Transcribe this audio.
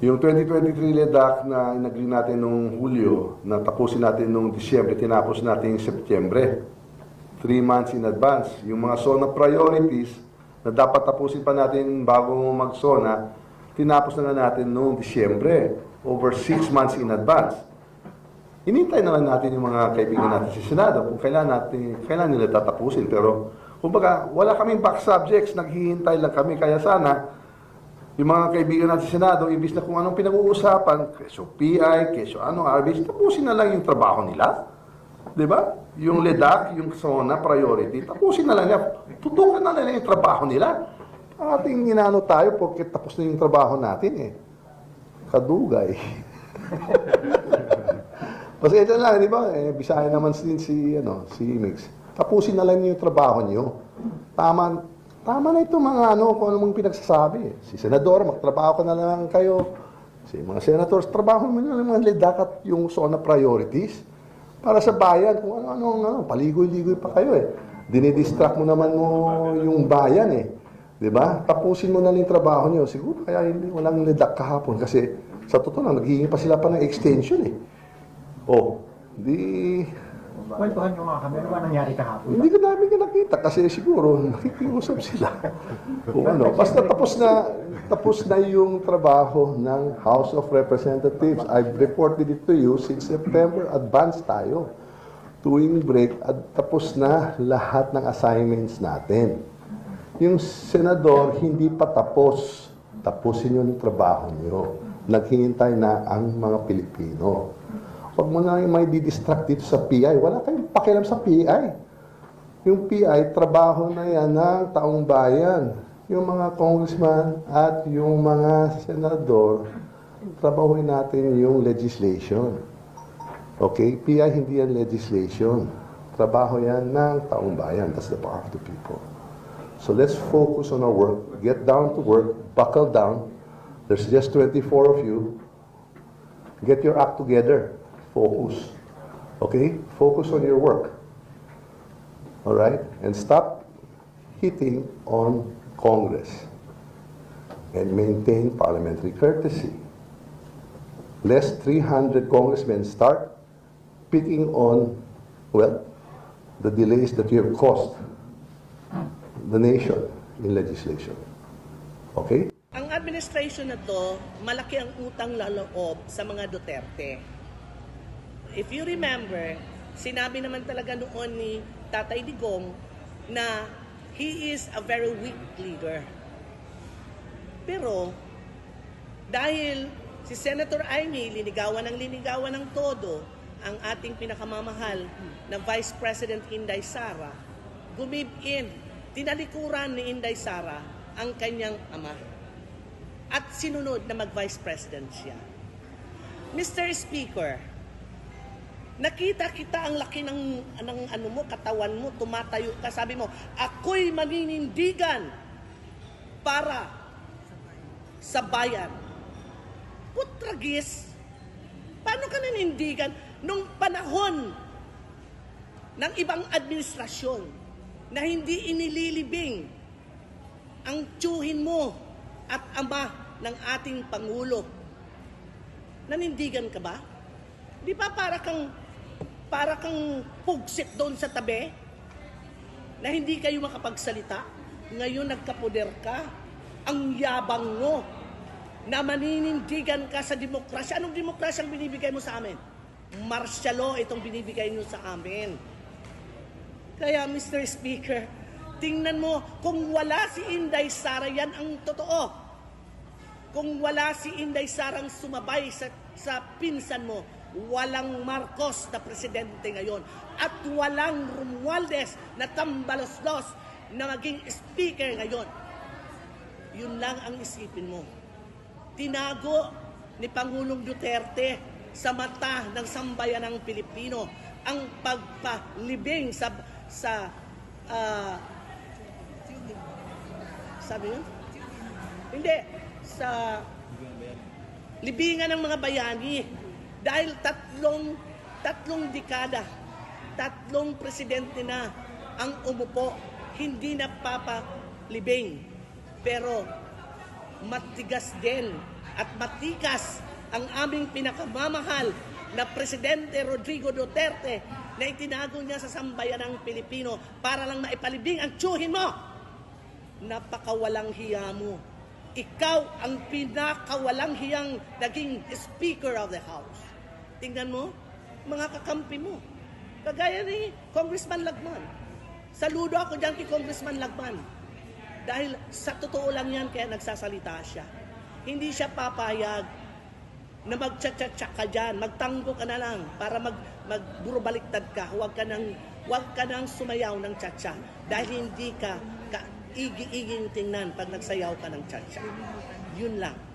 Yung 2023 LEDAC na inagri natin nung Hulyo, na tapusin natin nung Disyembre, tinapos natin yung Setyembre. Three months in advance. Yung mga SONA priorities na dapat tapusin pa natin bago mag-SONA, tinapos na nga natin nung Disyembre. Over six months in advance. Inintay na lang natin yung mga kaibigan natin sa Senado kung kailan, natin, kailan nila tatapusin. Pero, kumbaga, wala kaming back subjects, naghihintay lang kami. Kaya sana, yung mga kaibigan natin sa Senado, ibis na kung anong pinag-uusapan, keso PI, keso ano, RBC, tapusin na lang yung trabaho nila. Di ba? Yung LEDAC, yung SONA priority, tapusin na lang nila. Tutukan na lang yung trabaho nila. Ating inano tayo porque tapos na yung trabaho natin eh. Kadugay. Pasensya na lang, di ba? Eh, Bisaya naman din si, ano, si Mix. Tapusin na lang yung trabaho niyo. Tama, tama na ito mga ano, kung anong pinagsasabi. Si Senador, magtrabaho ka na lang kayo. Si mga senators, trabaho mo na lang mga ledak at yung SONA priorities. Para sa bayan, kung ano-ano, ano, paligoy-ligoy pa kayo eh. Dinidistract mo naman mo yung bayan eh. Ba? Tapusin mo na lang yung trabaho niyo. Siguro kaya hindi walang ledak kahapon kasi sa totoo lang, naghihingi pa sila pa ng extension eh. Oh, di... Kwentuhan nyo nga kami, ano ba nangyari kahapon? Hindi ka namin ka nakita kasi siguro nakikiusap sila. Kung ano, basta tapos na tapos na yung trabaho ng House of Representatives. I've reported it to you since September. Advance tayo. Tuwing break at tapos na lahat ng assignments natin. Yung senador hindi pa tapos. Tapusin yun yung trabaho niyo. Naghihintay na ang mga Pilipino. Huwag mo na may didistract dito sa PI. Wala kayong pakialam sa PI. Yung PI, trabaho na yan ng taong bayan. Yung mga congressman at yung mga senador, trabahuin natin yung legislation. Okay? PI hindi yan legislation. Trabaho yan ng taong bayan. That's the power of the people. So let's focus on our work. Get down to work. Buckle down. There's just 24 of you. Get your act together. Focus. Okay? Focus on your work. All right? And stop hitting on Congress. And maintain parliamentary courtesy. Lest 300 congressmen start picking on, well, the delays that you have caused the nation in legislation. Okay? Ang administration na to, malaki ang utang laloob sa mga Duterte. If you remember, sinabi naman talaga noon ni Tatay Digong na he is a very weak leader. Pero, dahil si Senator Amy linigawan ng linigawan ng todo ang ating pinakamamahal na Vice President Inday Sara, gumib in, tinalikuran ni Inday Sara ang kanyang ama at sinunod na mag-vice president siya. Mr. Speaker, nakita kita ang laki ng, ng ano mo, katawan mo, tumatayo ka, sabi mo, ako'y maninindigan para sa bayan. Putragis, paano ka nanindigan nung panahon ng ibang administrasyon na hindi inililibing ang tiyuhin mo at ama ng ating Pangulo. Nanindigan ka ba? Di ba para kang para kang pugsit doon sa tabi na hindi kayo makapagsalita? Ngayon nagkapoder ka. Ang yabang mo na maninindigan ka sa demokrasya. Anong demokrasya ang binibigay mo sa amin? Martial law itong binibigay nyo sa amin. Kaya Mr. Speaker, tingnan mo, kung wala si Inday Sara, yan ang totoo. Kung wala si Inday Sarang sumabay sa, sa pinsan mo, walang Marcos na presidente ngayon. At walang Romualdez na tambalos-los na maging speaker ngayon. Yun lang ang isipin mo. Tinago ni Pangulong Duterte sa mata ng sambayan ng Pilipino ang pagpalibing sa sa ah, sabi yun? Hindi. Sa libingan ng mga bayani. Dahil tatlong, tatlong dekada, tatlong presidente na ang umupo, hindi napapalibing. Pero matigas din at matikas ang aming pinakamamahal na Presidente Rodrigo Duterte na itinago niya sa sambayan ng Pilipino para lang maipalibing ang tsuhin mo. Napakawalang hiya mo. Ikaw ang pinakawalang hiyang naging Speaker of the House. Tingnan mo, mga kakampi mo. Kagaya ni Congressman Lagman. Saludo ako dyan kay Congressman Lagman. Dahil sa totoo lang yan, kaya nagsasalita siya. Hindi siya papayag na magtsatsatsak ka dyan, magtanggo ka na lang para mag, magburubaliktad ka. Huwag ka nang, huwag ka nang sumayaw ng tsatsa dahil hindi ka, ka igi-iging tingnan pag nagsayaw ka ng tsatsa. Yun lang.